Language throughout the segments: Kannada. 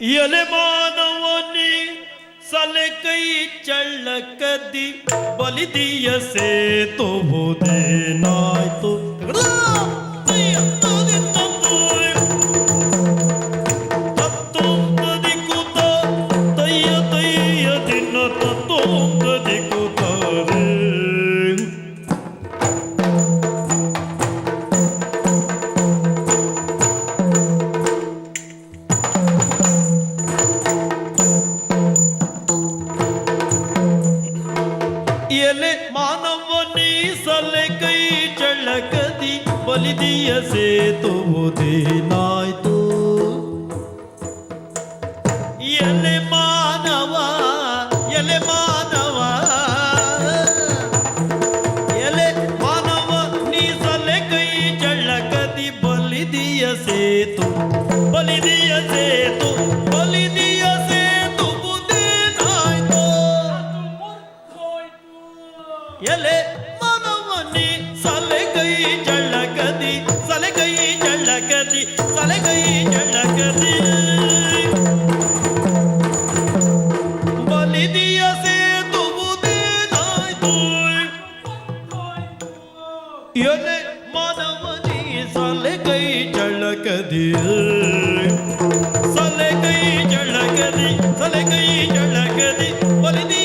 ಎಲೆ ಮಾನವನಿ ಸಲೆ ಕೈ ಚಳ್ಳಕದಿ ಬಲಿದಿಯ ಸೇತುವುದೇನಾಯ್ತು? बलि दिया से तो वो दे नाय तो यले मानवा यले मानवा यले मानवा नी सले कई चल लगती बलि दिया से तो बलि दिया से तो यने मानवनी सल गई झलक दिल सल गई झलक दी सल गई झलक दी बोली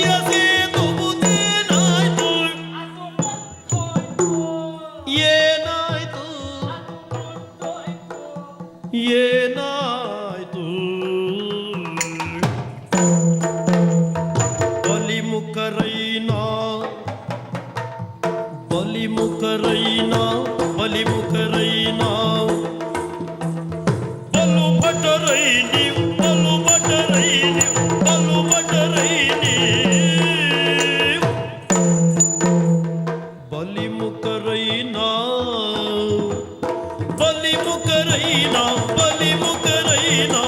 విముఖరైనా బలిముఖరైనా. బలుబటరైని బలుబటరైని బలుబటరైని. బలిముఖరైనా బలిముఖరైనా బలిముఖరైనా.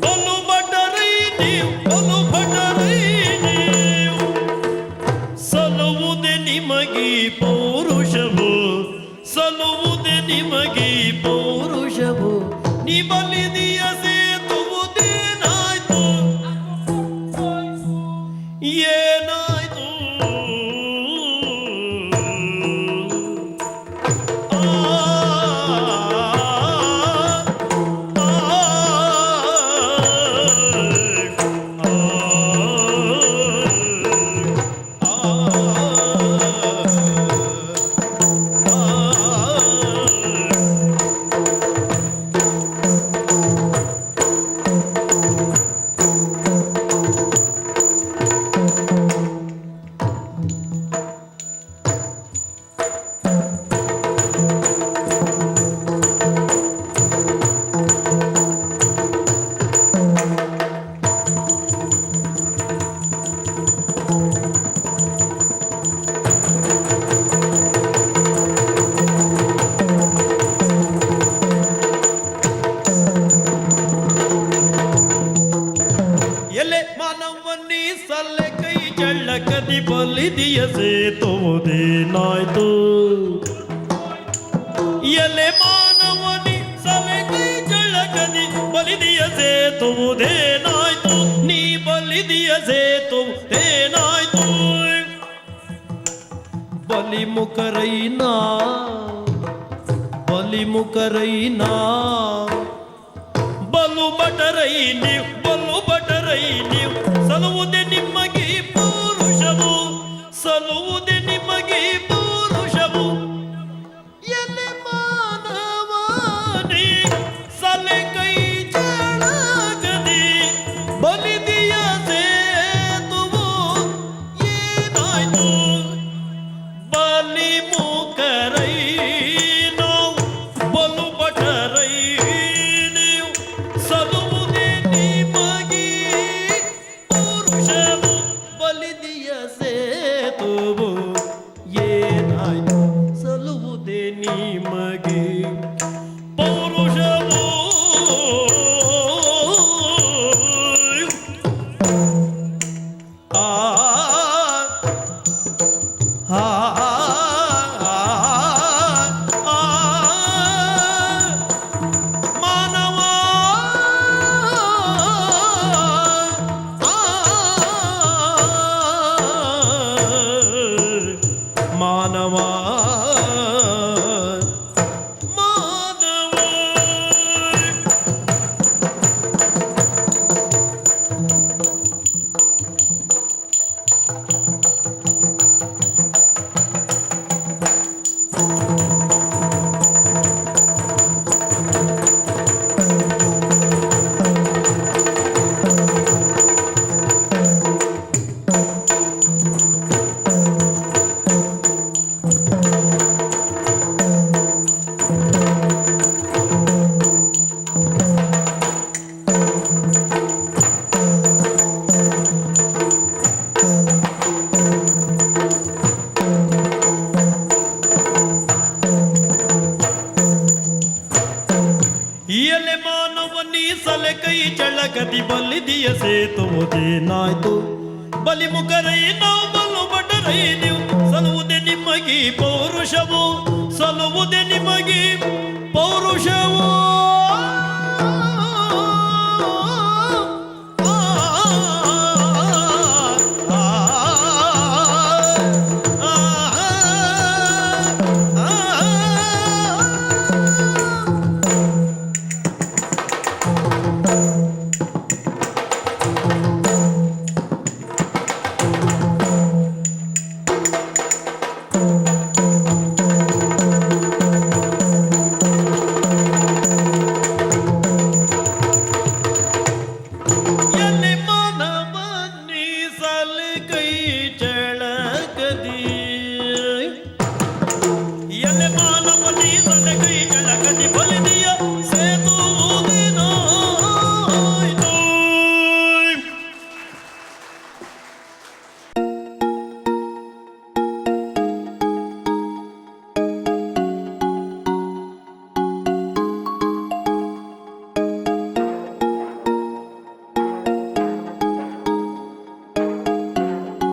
బలుబటరైని బలు ಪೌರುಷವು ಸಲುವುದೆ ನಿಮಗೆ ಪೌರುಷವು. ನೀ দিয়েছে তোমাদের নয় তো এলে মানবনি সালে জড়াকানি বলি দিয়েছে তোমাদের নয় তো নি বলি দিয়েছে তোমাদের নয় তো বলি মুকরই না বলি মুকরই না বলু বটরই নিউ ಸಲುವುದೇ ನಿಮಗೆ ಪುರುಷವು. ಎಲೆ ಮಾನವಾನಿ, ಸಲೆ ಕೈ ಚಳಗದಿ, ಬಲಿದಿಯ ಸೇತುವು ಏನಾಯ್ತು? ಬಲಿ ಮುಖರೈ ನಾವು ಬಲು ಬಟರೈ ನೀವು ಸಲುವುದೇ ನಿಮಗೆ ಪುರುಷವು. ಬಲಿದಿಯ তবু ইয়ে নাই ಇಯಲೆ ಮಾನವ ನೀ ಸಲೆ ಕೈ ಚಳಕದಿ ಬಲಿದಿಯ ಸೇತುವುದೇನಾಯ್ತು ಬಲಿ ಮುಖರೈ ನಾವು ಬಲು ಬಡರೈ ನೀವು, ಸಲುವುದೇ ನಿಮಗೆ ಪೌರುಷವು, ಸಲುವುದೇ ನಿಮಗೆ Nơi.